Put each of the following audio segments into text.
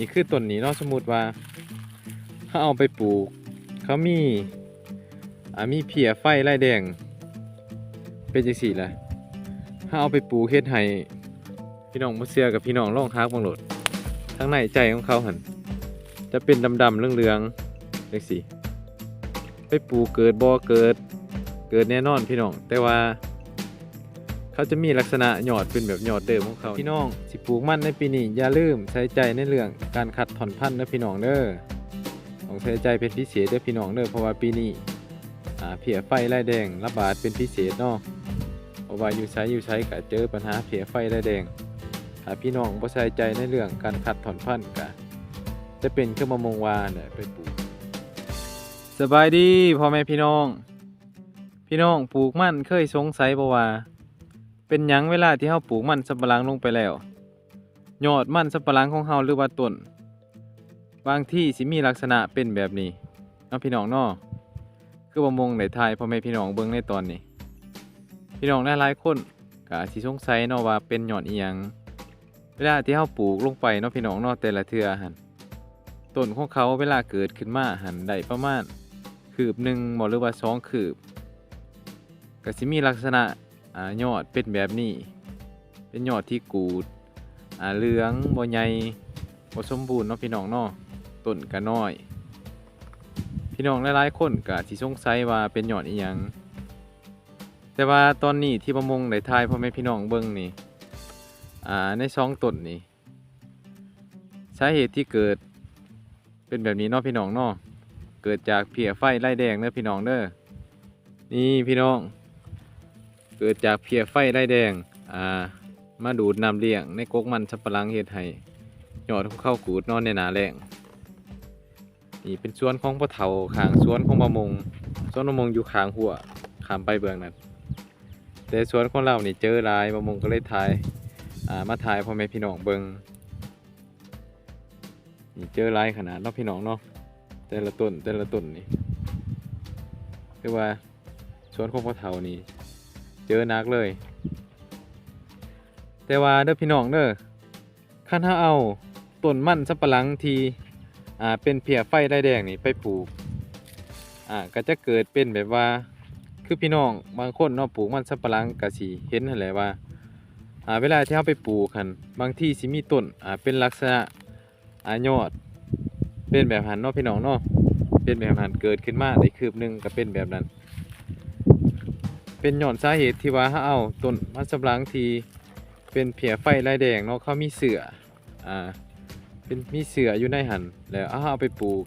นี่คือต้นนี้เนาะสมมุติว่าถ้าเอาไปปลูก เขามีอ่ามีเพียไฟไล่แดง เป็นจังซี่แหละถ้าเอาไปปลูกเฮ็ดให้พี่น้องบ่เชื่อกับพี่น้องล่องฮักบังโหลดทั้งในใจของเขาหันจะเป็นดำๆเรืองๆจังซี่ ไปปลูกเกิดบ่อเกิดเกิดแน่นอนพี่น้องแต่ว่า เขาจะมีลักษณะหยอดเป็นแบบหยอดเดิมของเขาพี่น้องสิปลูกมันในปีนี้อย่าลืมใส่ใจในเรื่องการคัดถอนพันธุ์นะพี่น้องเด้อต้องใส่ใจเป็นพิเศษเด้อพี่น้องเด้อเพราะว่าปีนี้อ่าเพียไฟไล่แดงระบาดเป็นพิเศษเนาะเพราะว่าอยู่ใช้อยู่ใช้ก็เจอปัญหาเพียไฟไล่แดงถ้าพี่น้องบ่ใส่ใจในเรื่องการคัดถอนพันธุ์ก็จะเป็นเครื่องมะมงวาเนี่ยไปปลูกสบายดีพ่อแม่พี่น้อง พี่น้องปลูกมันเคยสงสัยบ่ว่า เป็นหยังเวลาที่เฮาปลูกมันสับปะหลังลงไปแล้ว ยอดมันสับปะหลังของเฮาหรือว่าต้น บางที่สิมีลักษณะเป็นแบบนี้เนาะพี่น้องเนาะคือบ่มงได้ทายพ่อแม่พี่น้องเบิ่งในตอนนี้ พี่น้องหลายๆคนก็อาจสิสงสัยเนาะว่าเป็นยอดอีหยังเวลาที่เฮาปลูกลงไปเนาะพี่น้องเนาะแต่ละเทื่อหั่นต้นของเขาเวลาเกิดขึ้นมาหั่นได้ประมาณคืบหนึ่งบ่หรือว่าสองคืบก็สิมีลักษณะ ยอดเป็นแบบนี้ เป็นยอดที่กูดเหลืองบ่ใหญ่บ่สมบูรณ์เนาะพี่น้องเนาะต้นก็น้อย พี่น้องหลายๆคนก็สิสงสัยว่าเป็นยอดอีหยังแต่ว่าตอนนี้ที่ประมงได้ทายพ่อแม่พี่น้องเบิ่งนี่อ่าในสองต้นนี่สาเหตุที่เกิดเป็นแบบนี้เนาะพี่น้องเนาะเกิดจากเพียไฟไล่แดงเด้อพี่น้องเด้อนี่พี่น้อง เกิดจากเพียไฟไล่แดงอ่ามาดูดน้ำเลี้ยงในกกมันสับปะหลังเฮ็ดให้ยอดเข้ากูดนอนในหนาแรงนี่เป็นสวนของพ่อเฒ่าขางสวนของบะมงสวนบะมงอยู่ขางหัวขามไปเบื้องนั้นแต่สวนของเรานี่เจอลายบะมงก็เลยถ่ายอ่ามาถ่ายพ่อแม่พี่น้องเบิ่งนี่เจอลายขนาดเนาะพี่น้องเนาะแต่ละต้นแต่ละต้นนี่คือว่าสวนของพ่อเฒ่านี่ เจอนักเลย แต่ว่าเด้อพี่น้องเด้อคันถ้าเอาต้นมันสับปะหลังที่อ่าเป็นเพียไฟได้แดงนี่ไปปลูกอ่าก็จะเกิดเป็นแบบว่าคือพี่น้องบางคนเนาะปลูกมันสับปะหลังก็สิเห็นหั่นแหละว่าอ่าเวลาที่เราไปปลูกหั่นบางที่สิมีต้นอ่าเป็นลักษณะอ่ายอดเป็นแบบหันเนาะพี่น้องเนาะเป็นแบบหันเกิดขึ้นมาได้คืบหนึงก็เป็นแบบนั้น เป็นหย่อนสาเหตุที่ว่าถ้าเอาต้นมันสำปะหลังที่เป็นเพียไฟลายแดงเนาะเขามีเสืออ่าเป็นมีเสืออยู่ในหันแล้วเอาเอาไปปลูก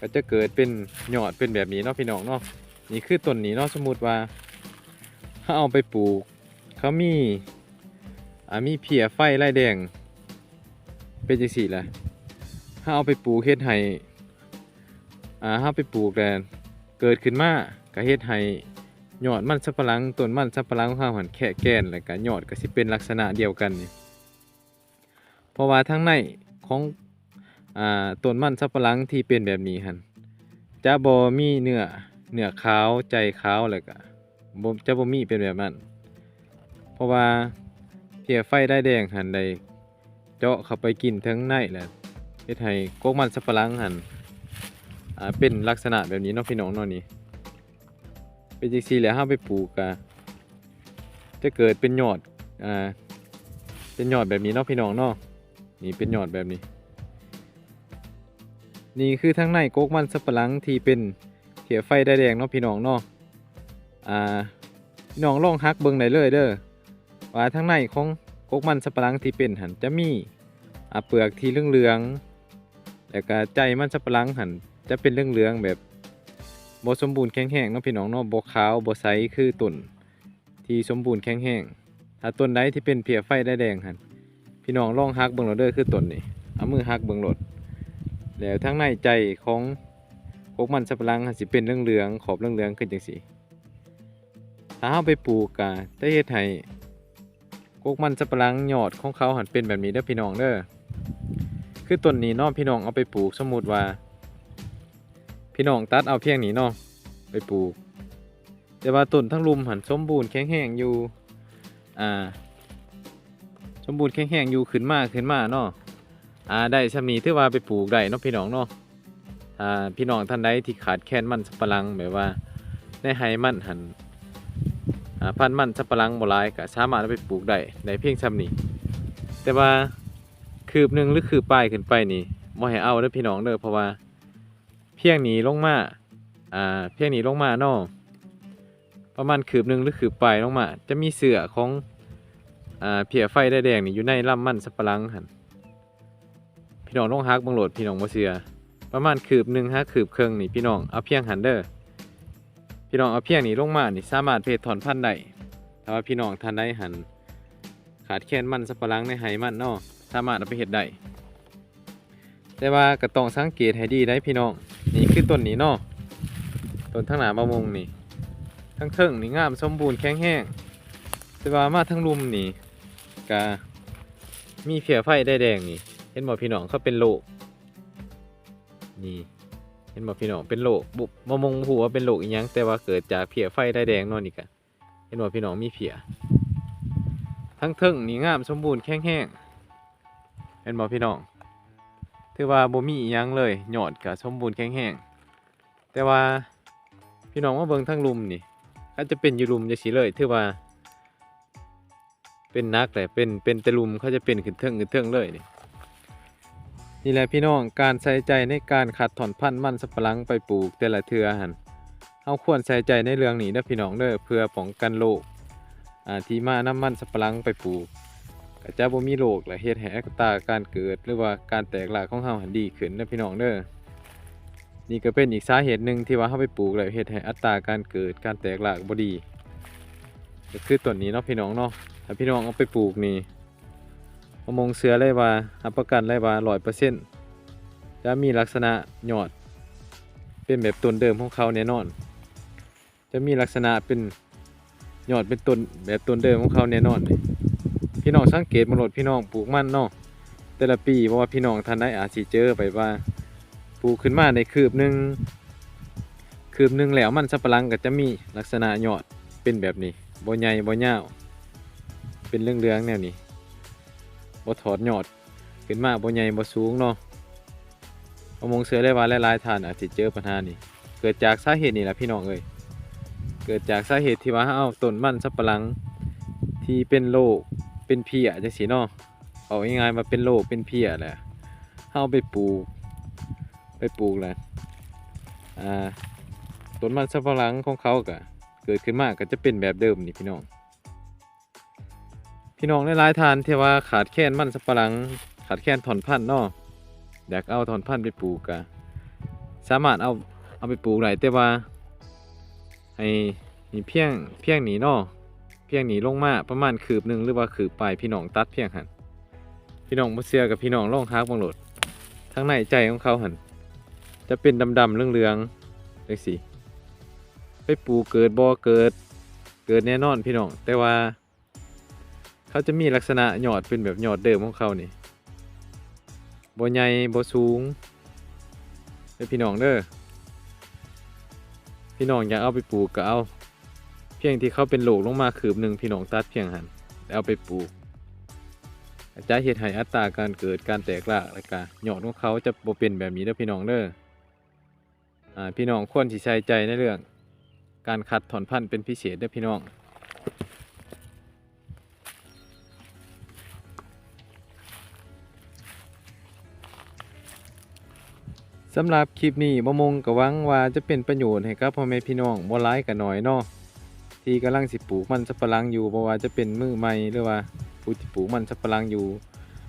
ก็จะเกิดเป็นหยอดเป็นแบบนี้เนาะพี่น้องเนาะนี่คือต้นนี้เนาะสมมุติว่าถ้าเอาไปปลูกเขามีอ่ามีเพียไฟลายแดง เป็นจังซี่แหละถ้าเอาไปปลูกเฮ็ดให้อ่าถ้าไปปลูกแล้วเกิดขึ้นมาก็เฮ็ดให้ ยอดมันสับปะหลังต้นมันสับปะหลังของเราหันแค่แกนแล้วก็ยอดก็สิเป็นลักษณะเดียวกันนี่เพราะว่าทั้งในของอ่าต้นมันสับปะหลังที่เป็นแบบนี้หันจะบ่มีเนื้อเนื้อขาวใจขาวแล้วก็บ่จะบ่มีเป็นแบบนั้น เพราะว่าเพียไฟได้แดงหันได้เจาะเข้าไปกินทั้งในแหละเฮ็ดให้กกมันสับปะหลังหันอ่าเป็นลักษณะแบบนี้เนาะพี่น้องเนาะนี่ เป็นจังซี่แหล้วห้าไปปลูกอะจะเกิดเป็นยอดอ่าเป็นยอดแบบนี้เนาะพี่น้องเนาะนี่เป็นยอดแบบนี้ นี่คือทั้งในโกกมันสับปะหลังที่เป็นเขียวไฟได้แดงเนาะพี่น้องเนาะอ่าพี่น้องลองฮักเบิ่งได้เลยเด้อว่าทั้งในของโกกมันสับปะหลังที่เป็นหันจะมีอ่าเปลือกที่เหลืองๆแล้วก็ใจมันสับปะหลังหันจะเป็นเหลืองๆแบบ บสมบูรณ์แข็งแรงเนาะพี่น้องเนาะบขาวบ่ใสคือต้นที่สมบูรณ์แข็งแรงถ้าต้นใดที่เป็นเพียไฟได้แดงหั่นพี่น้องลองฮักเบิ่งโลดเด้อคือต้นนี้เอามือฮักเบิ่งโลดแล้วทั้งในใจของพวกมันสับปะหลังสิเป็นเหลืองๆขอบเหลืองๆขึ้นจังซี่ถ้าเฮาไปปลูกก็จะเฮ็ดให้พวกมันสับปะหลังหยอดของเขาหันเป็นแบบนี้เด้อพี่น้องเด้อคือต้นนี้เนาะพี่น้องเอาไปปลูกสมมุติว่า พี่น้องตัดเอาเพียงนี้เนาะไปปลูก แต่ว่าต้นทั้งลุมหันสมบูรณ์แข็งแรงอยู่ อ่า สมบูรณ์แข็งแรงอยู่ขึ้นมาขึ้นมาเนาะอ่าได้สำนีถือว่าไปปลูกได้เนาะพี่น้องเนาะถ้าพี่น้องท่านใดที่ขาดแคลนมันสับปะหลังแบบว่าในไฮมันหันอ่าพันมันสับปะหลังโบ่หลายก็สามารถไปปลูกได้ได้เพียงสำนี้แต่ว่าคืบหนึ่งหรือคืบปลายขึ้นไปนี่บ่ให้เอาเด้อพี่น้องเด้อเพราะว่า เพียงหนีลงมา อ่า เพียงหนีลงมาเนาะประมาณคืบหนึ่งหรือคืบปลายลงมา จะมีเสือของ อ่า เพียไฟได้แดงนี่อยู่ในลำมันสับปะหลังหันพี่น้องต้องฮักบังโหลดพี่น้องบ่เสือประมาณคืบหนึ่งฮักคืบเครื่องนี่พี่น้องเอาเพียงหันเด้อพี่น้องเอาเพียงนี่ลงมานี่สามารถเพจถอนพันธุ์ได้ถ้าว่าพี่น้องท่านใดหัน ขาดแคลนมันสับปะหลังในไหมันเนาะสามารถเอาไปเฮ็ดได้แต่ว่าก็ต้องสังเกตให้ดีได้พี่น้อง นี่คือต้นนี้เนาะต้นทั้งหนาบะมงนี่ ทั้งเทิงนี่งามสมบูรณ์แข็งแรงแต่ว่ามาทั้งลุมนี่ก็มีเพียไฟได้แดงนี่เห็นบ่พี่น้องเขาเป็นโรคนี่เห็นบ่พี่น้องเป็นโรคบุบมามงหูว่าเป็นโรคอีหยังแต่ว่าเกิดจากเพียไฟได้แดงนอนนี่กะเห็นบ่พี่น้องมีเพียทั้งเทิงนี่งามสมบูรณ์แข็งแรงเห็นบ่พี่น้อง ถือว่าบ่มีอีหยังเลยหยอดก็สมบูรณ์แข็งแรงแต่ว่าพี่น้องมาเบิ่งทั้งลุมนี่ก็จะเป็นอยู่ลุมจังซี่เลยถือว่า เป็นนักแต่เป็นเป็นแตะลุมเขาจะเป็นขึ้นเทิงขึ้นเทิงเลยนี่นี่แหละพี่น้องการใส่ใจในการขัดถอนพันธุ์มันสับปะหลังไปปลูกแต่ละเทือหันเอาควรใส่ใจในเรื่องนี้นะพี่น้องเด้อเพื่อป้องกันโรคอ่าที่มาน้ำมันสับปะหลังไปปลูก ก็จะบ่มีโรคและเฮ็ดให้อัตราการเกิด หรือว่าการแตกรากของเฮาหันดีขึ้นนะพี่น้องเด้อนี่ก็เป็นอีกสาเหตุหนึ่งที่ว่าเฮาไปปลูกแล้วเฮ็ดให้อัตราการเกิดการแตกรากบ่ดีก็คือต้นนี้เนาะพี่น้องเนาะถ้าพี่น้องเอาไปปลูกนี่มะมงเสือเลยว่ารับประกันเลยว่าร้อยเปอร์เซ็นต์จะมีลักษณะยอด เป็นแบบต้นเดิมของเขาแน่นอน จะมีลักษณะเป็นยอดเป็นต้นแบบต้นเดิมของเขาแน่นอนเลย พี่น้องสังเกตมาโหลดพี่น้องปลูกมันเนาะแต่ละปีเพราะว่าพี่น้องท่านได้อาจสิเจอไปว่าปลูกขึ้นมาในคืบหนึ่งคืบหนึ่งแล้วมันสับปะหลังก็จะมีลักษณะยอดเป็นแบบนี้บ่ใหญ่บ่ยาวเป็นเรื่องเรื่องแนวนี้บ่ถอดยอดขึ้นมาบ่ใหญ่บ่สูงเนาะประมงเสือได้ว่าหลายๆท่านอาจสิเจอปัญหานี้เกิดจากสาเหตุนี่แหละพี่น้องเอ้ยเกิดจากสาเหตุที่ว่าเอาต้นมันสับปะหลังที่เป็นโรค เป็นเพียจังซี่เนาะเอาง่ายๆมาเป็นโรคเป็นเพียแหละเอาไปปลูก ไปปลูกแหละอ่าต้นมันสับปะหลังของเขาก็เกิดขึ้นมากก็จะเป็นแบบเดิมนี่พี่น้อง พี่น้องหลายๆทานที่ว่าขาดแคลนมันสับปะหลัง ขาดแคลนถอนพันธุ์เนาะอยากเอาถอนพันธุ์ไปปลูกกะสามารถเอาเอาไปปลูกได้แต่ว่าให้เพียงเพียงหนีเนาะ เพียงหนีลงมาประมาณคืบหนึ่งหรือว่าคืบปลายพี่น้องตัดเพียงหันพี่น้องบ่เชื่อกับพี่น้องล่องฮักบังโหลดทั้งในใจของเขาหันจะเป็นดำๆเรืองๆจังซี่ไปปลูกเกิดบ่อเกิดเกิดแน่นอนพี่น้อง แต่ว่า เขาจะมีลักษณะหยอดเป็นแบบหยอดเดิมของเขานี่บ่ใหญ่บ่สูงเด้อพี่น้องเด้อพี่น้องอยากเอาไปปลูกก็เอา เพียงที่เขาเป็นโหลกลงมาคืบหนึ่งพี่น้องตัดเพียงหันแล้วเอาไปปลูกอาจจะเฮ็ดให้อัตราการเกิดการแตกรากและการหยอดของเขาจะบเป็นแบบนี้เด้อพี่น้องเด้ออ่าพี่น้องควรสิใส่ใจในเรื่อง การคัดถอนพันธุ์เป็นพิเศษเด้อพี่น้องสำหรับคลิปนี้บ่มงก็หวังว่าจะเป็นประโยชน์ให้กับพ่อแม่พี่น้องบ่หลายก็น้อยเนาะ ที่กำลังสิปลูกมันสับปะหลังอยู่บ่ว่าจะเป็นมือใหม่หรือว่าผู้ที่ปลูกมันสับปะหลังอยู่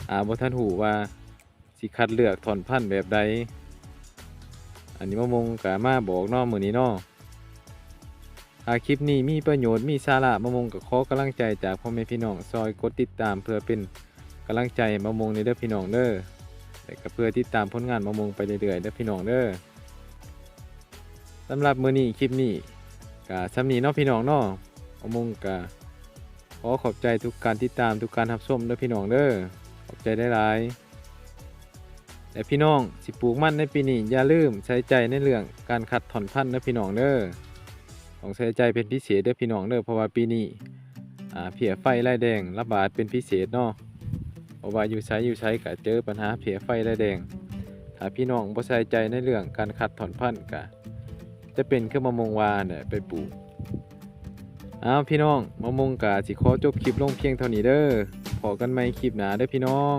อ่าบ่ทันหูว่าสิคัดเลือกถอนพันธุ์แบบใดอันนี้มะมงก็มาบอกนาะมื้อนี้นาะหากคลิปนี้มีประโยชน์มีสาระมะมงก็ขอกำลังใจจากพ่อแม่พี่น้องซอยกดติดตามเพื่อเป็นกำลังใจมะมงในเด้อพี่น้องเด้อแต่ก็เพื่อติดตามผลงานมะมงไปเรื่อยๆเด้อพี่น้องเด้อสำหรับมือนี้คลิปนี้ ก็สำนี้เนาะพี่น้องเนาะมะมงก็ขอขอบใจทุกการติดตามทุกการรับชมเด้อพี่น้องเด้อขอบใจได้หลายและพี่น้องสิปลูกมันในปีนี้อย่าลืมใส่ใจในเรื่องการคัดถอนพันธุ์เด้อพี่น้องเด้อต้องใส่ใจเป็นพิเศษเด้อพี่น้องเด้อเพราะว่าปีนี้อ่าเพียไฟไล่แดงระบาดเป็นพิเศษเนาะเพราะว่าอยู่ไสอยู่ไสก็เจอปัญหาเพียไฟและแดงถ้าพี่น้องบ่ใส่ใจในเรื่องการคัดถอนพันธุ์ก็ จะเป็นคือมะมงวาเนี่ยไปปลูกอ้าวพี่น้องมะมงกาสิขอจบคลิปลงเพียงเท่านี้เด้อพอกันไหมคลิปหน้าเด้อพี่น้อง